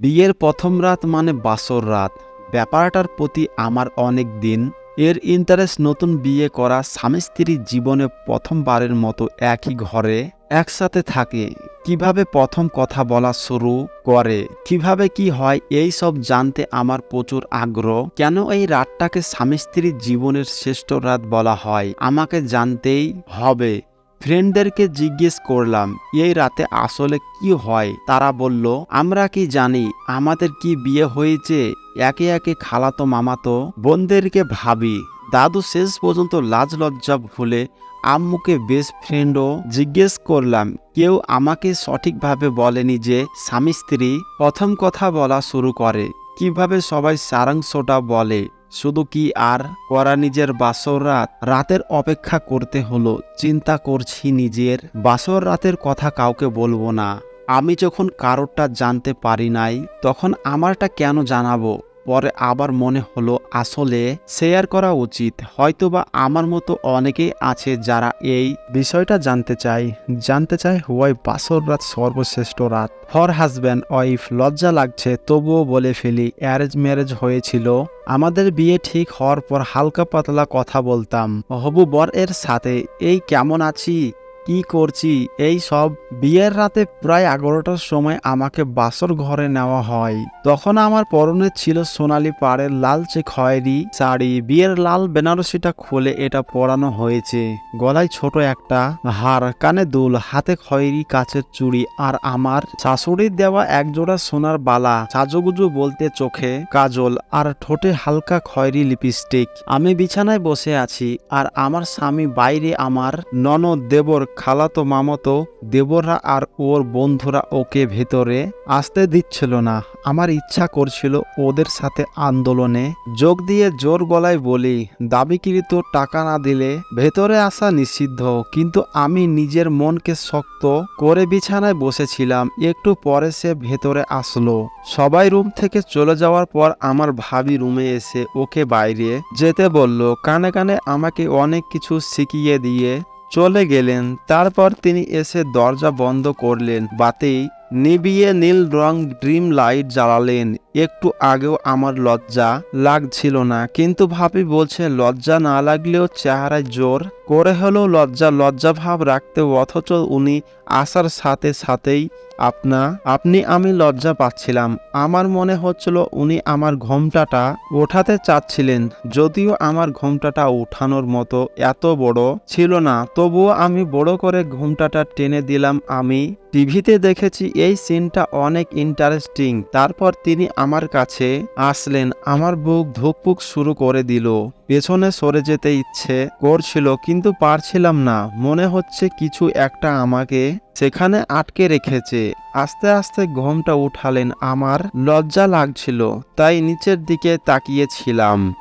বিয়ের প্রথম রাত মানে বাসর রাত। ব্যাপারটার প্রতি আমার অনেক দিন। এর ইন্টারেস্ট নতুন বিয়ে করা স্বামী স্ত্রীর জীবনে প্রথমবারের মতো একই ঘরে একসাথে থাকে। কীভাবে প্রথম কথা বলা শুরু করে? কীভাবে কি হয়? এই সব জানতে আমার প্রচুর আগ্রহ। কেন এই রাতটাকে স্বামী স্ত্রীর জীবনের শ্রেষ্ঠ রাত বলা হয়? আমাকে জানতেই হবে। ফ্রেন্ডদেরকে জিজ্ঞেস করলাম, এই রাতে আসলে কি হয়? তারা বলল, আমরা কি জানি, আমাদের কি বিয়ে হয়েছে? একে একে খালাতো মামাতো বোনদেরকে ভাবি, দাদু শেষ পর্যন্ত লাজ লজ্জা ভুলে আম্মুকে বেস্ট ফ্রেন্ডও জিজ্ঞেস করলাম, কেউ আমাকে সঠিকভাবে বলেনি যে স্বামী স্ত্রী প্রথম কথা বলা শুরু করে, কীভাবে সবাই সারাংশটা বলে? শুধু কি আর করা নিজের বাসর রাত? রাতের অপেক্ষা করতে হলো, চিন্তা করছি নিজের। বাসর রাতের কথা কাউকে বলব না। আমি যখন কারোরটা জানতে পারি নাই, তখন আমারটা কেন জানাব? পরে আবার মনে হলো, আসলে শেয়ার করা উচিত। হয়তোবা আমার মতো অনেকেই আছে যারা এই বিষয়টা জানতে চায়। জানতে চায় ওয়াই বাসর রাত সর্বশ্রেষ্ঠ রাত। হর হাজব্যান্ড ওয়াইফ, লজ্জা লাগছে, তবুও বলে ফেলি, অ্যারেঞ্জ ম্যারেজ হয়েছিল। আমাদের বিয়ে ঠিক হওয়ার পর হালকা পাতলা কথা বলতাম। হবু বর এর সাথে, এই কেমন আছি? কি করছি? এই সব বিয়ের রাতে প্রায় এগারোটার সময় আমাকে বাসর ঘরে নেওয়া হয়। তখন আমার পরনে ছিল সোনালি পাড়ের লালচে খয়েরি শাড়ি। বিয়ের লাল বেনারসিটা খুলে এটা পরানো হয়েছে। গলায় ছোট একটা হার, কানে দুল, হাতে খয়েরি, কাচের চুড়ি আর আমার শাশুড়ির দেওয়া একজোড়া সোনার বালা, সাজুগুজু বলতে চোখে কাজল আর ঠোঁটে হালকা খয়েরি লিপস্টিক। আমি বিছানায় বসে আছি আর আমার স্বামী বাইরে আমার ননদ দেবর খালাতো মামাতো দেবররা আর ওর বন্ধুরা ওকে ভেতরে আসতে দিচ্ছিল না। আমার ইচ্ছা করছিল ওদের সাথে আন্দোলনে যোগ দিয়ে জোর গলায় বলি, দাবিকৃত টাকা না দিলে ভেতরে আসা নিষিদ্ধ। কিন্তু আমি নিজের মনকে শক্ত করে বিছানায় বসেছিলাম। একটু পরে সে ভেতরে আসলো। সবাই রুম থেকে চলে যাওয়ার পর আমার ভাবি রুমে এসে ওকে বাইরে যেতে বলল, কানে কানে আমাকে অনেক কিছু শিখিয়ে দিয়ে চলে গেলেন। তারপর তিনি এসে দরজা বন্ধ করলেন, বাতেই নিবিয়ে নীল রং ড্রিম লাইট জ্বালালেন। একটু আগেও আমার লজ্জা লাগছিল না, কিন্তু ভাবি বলছে, লজ্জা না লাগলেও চেহারায় জোর করে হলেও লজ্জা লজ্জা ভাব রাখতে, অথচ উনি আসার সাথে সাথেই আপনা, আপনি আমি লজ্জা পাচ্ছিলাম। আমার মনে হচ্ছিল উনি আমার ঘোমটাটা ওঠাতে চাচ্ছিলেন, যদিও আমার ঘোমটাটা উঠানোর মতো এত বড় ছিল না। তবুও আমি বড় করে ঘোমটাটা টেনে দিলাম। আমি টিভিতে দেখেছি এই সিনটা অনেক ইন্টারেস্টিং। তারপর তিনি আমার কাছে আসলেন। আমার বুক ধুকপুক শুরু করে দিল। পেছনে সরে যেতে ইচ্ছে করছিল, কিন্তু পারছিলাম না। মনে হচ্ছে কিছু একটা আমাকে সেখানে আটকে রেখেছে। আস্তে আস্তে ঘোমটা উঠালেন আমার। লজ্জা লাগছিল তাই নিচের দিকে তাকিয়েছিলাম।